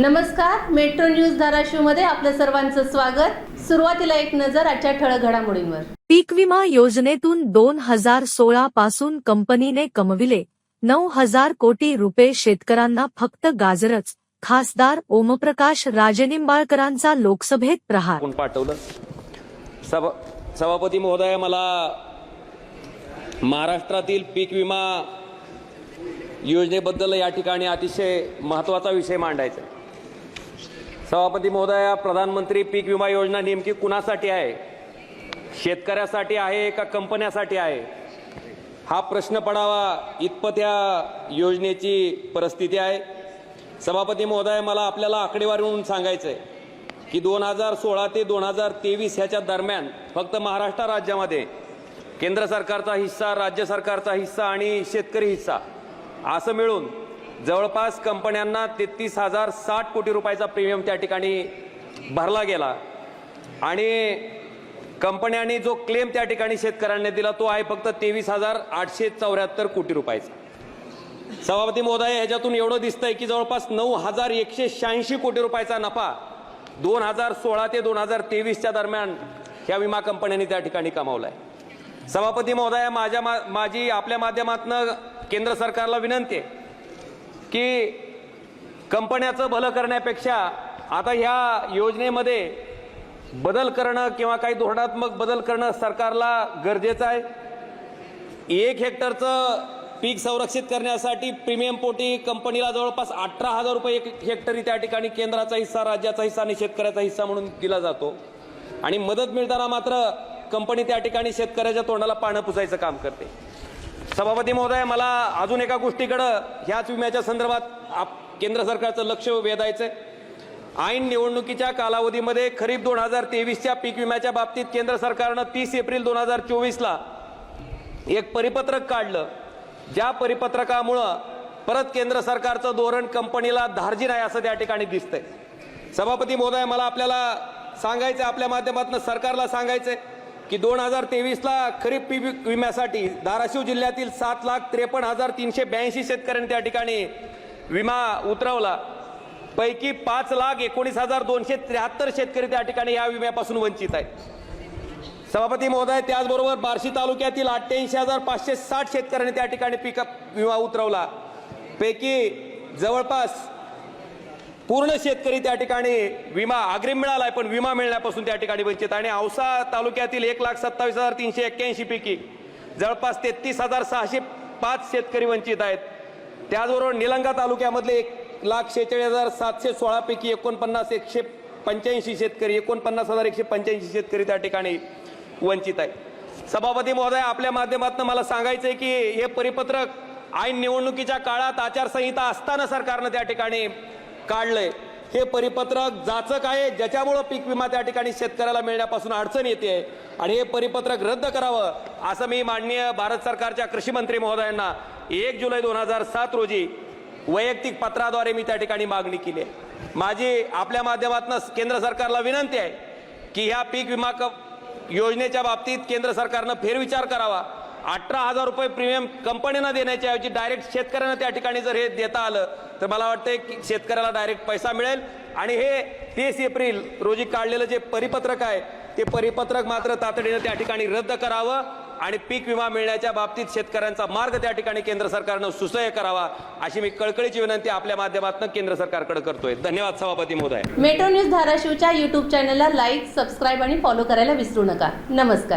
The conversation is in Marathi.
नमस्कार मेट्रो न्यूज धाराशिवमध्ये आपलं सर्वांचं स्वागत. सुरुवातीला एक नजर आजच्या ठळक घडामोडींवर. पीक विमा योजनेतून दोन हजार सोळा पासून कंपनीने कमविले नऊ हजार कोटी रुपये शेतकऱ्यांना फक्त गाजरच. खासदार ओमप्रकाश राजेनिंबाळकरांचा लोकसभेत प्रहार. कोण पाठवलं? सभा सभापती महोदय मला महाराष्ट्रातील पीक विमा योजनेबद्दल या ठिकाणी अतिशय महत्त्वाचा विषय मांडायचा आहे. सभापती महोदया प्रधानमंत्री पीक विमा योजना नेमकी कुणासाठी आहे? शेतकऱ्यासाठी आहे का कंपन्यासाठी आहे? हा प्रश्न पडावा इतपत या योजनेची परिस्थिती आहे. सभापती महोदय मला आपल्याला आकडेवारीवरून सांगायचं आहे की दोन हजार सोळा ते दोन हजार तेवीस ह्याच्या दरम्यान फक्त महाराष्ट्र राज्यामध्ये केंद्र सरकारचा हिस्सा राज्य सरकारचा हिस्सा आणि शेतकरी हिस्सा असं मिळून जवळपास कंपन्यांना तेहतीस हजार साठ कोटी रुपयाचा प्रीमियम त्या ठिकाणी भरला गेला. आणि कंपन्यांनी जो क्लेम त्या ठिकाणी शेतकऱ्यांनी दिला तो आहे फक्त तेवीस हजार आठशे चौऱ्याहत्तर कोटी रुपयाचा. सभापती महोदय ह्याच्यातून एवढं दिसतंय की जवळपास नऊ हजार एकशे शहाऐंशी कोटी रुपयाचा नफा दोन हजार सोळा ते दोन हजार तेवीसच्या दरम्यान ह्या विमा कंपन्यांनी त्या ठिकाणी कमावलाय. सभापती महोदय माझ्या मा माझी आपल्या माध्यमातून केंद्र सरकारला विनंती आहे की कंपन्याचं भलं करण्यापेक्षा आता ह्या योजनेमध्ये बदल करणं किंवा काही धोरणात्मक बदल करणं सरकारला गरजेचं आहे. एक हेक्टरचं पीक संरक्षित करण्यासाठी प्रीमियम पोटी कंपनीला जवळपास अठरा हजार रुपये एक हेक्टरी त्या ठिकाणी केंद्राचा हिस्सा राज्याचा हिस्सा आणि शेतकऱ्याचा हिस्सा म्हणून दिला जातो. आणि मदत मिळताना मात्र कंपनी त्या ठिकाणी शेतकऱ्याच्या तोंडाला पानं पुसायचं काम करते. सभापती महोदय मला अजून एका गोष्टीकडं ह्याच विम्याच्या संदर्भात आप केंद्र सरकारचं लक्ष वेधायचं आहे ऐन निवडणुकीच्या कालावधीमध्ये खरीप दोन हजार तेवीसच्या पीक विम्याच्या बाबतीत केंद्र सरकारनं तीस एप्रिल दोन हजार चोवीसला एक परिपत्रक काढलं. ज्या परिपत्रकामुळं परत केंद्र सरकारचं धोरण कंपनीला धार्जिन आहे असं त्या ठिकाणी दिसतंय. सभापती महोदय मला आपल्याला सांगायचं आपल्या माध्यमातून सरकारला सांगायचंय. की दोन हजार तेवीसला खरीप पीक विम्यासाठी धाराशिव जिल्ह्यातील सात लाख त्रेपन्न हजार तीनशे ब्याऐंशी शेतकऱ्यांनी त्या ठिकाणी विमा उतरवला. पैकी पाच लाख एकोणीस हजार दोनशे त्र्याहत्तर शेतकरी त्या ठिकाणी या विम्यापासून वंचित आहेत. सभापती महोदय त्याचबरोबर बार्शी तालुक्यातील अठ्ठ्याऐंशी हजार पाचशे साठ शेतकऱ्यांनी त्या ठिकाणी पीक विमा उतरवला. पैकी जवळपास पूर्ण शेतकरी त्या ठिकाणी विमा अग्रिम मिळाला आहे पण विमा मिळण्यापासून त्या ठिकाणी वंचित. आणि औसा तालुक्यातील एक लाख सत्तावीस हजार तीनशे एक्क्याऐंशी पैकी जवळपास तेहतीस हजार सहाशे पाच शेतकरी वंचित आहेत. त्याचबरोबर निलंगा तालुक्यामधले एक लाख शेहेचाळीस हजार सातशे सोळापैकी एकोणपन्नास एकशे पंच्याऐंशी शेतकरी एकोणपन्नास हजार एकशे पंच्याऐंशी शेतकरी त्या ठिकाणी वंचित आहे सभापती महोदय आपल्या माध्यमातून मला सांगायचं आहे की हे परिपत्रक ऐन निवडणुकीच्या काळात आचारसंहिता असताना सरकारनं त्या ठिकाणी काढलंय. हे परिपत्रक जाचक आहे ज्याच्यामुळं पीक विमा त्या ठिकाणी शेतकऱ्याला मिळण्यापासून अडचण येते. आणि हे परिपत्रक रद्द करावं असं मी माननीय भारत सरकारच्या कृषी मंत्री महोदयांना एक जुलै दोन हजार सात रोजी वैयक्तिक पत्राद्वारे मी त्या ठिकाणी मागणी केली आहे. माझी आपल्या माध्यमातून केंद्र सरकारला विनंती आहे की ह्या पीक विमा क योजनेच्या बाबतीत केंद्र सरकारनं फेरविचार करावा. अठरा हजार रुपये प्रीमियम कंपनीनं देण्याच्या ऐवजी डायरेक्ट शेतकऱ्यांना त्या ठिकाणी जर हे देता आलं तर मला वाटतं की शेतकऱ्याला डायरेक्ट पैसा मिळेल. आणि हे तीस एप्रिल रोजी काढलेलं जे परिपत्रक आहे ते परिपत्रक मात्र तातडीनं त्या ठिकाणी रद्द करावं आणि पीक विमा मिळण्याच्या बाबतीत शेतकऱ्यांचा मार्ग त्या ठिकाणी केंद्र सरकारनं सुसह्य करावा अशी मी कळकळीची विनंती आपल्या माध्यमातून केंद्र सरकारकडे करतोय. धन्यवाद सभापती महोदय. मेट्रो न्यूज धाराशिवच्या युट्यूब चॅनलला लाईक सबस्क्राईब आणि फॉलो करायला विसरू नका. नमस्कार.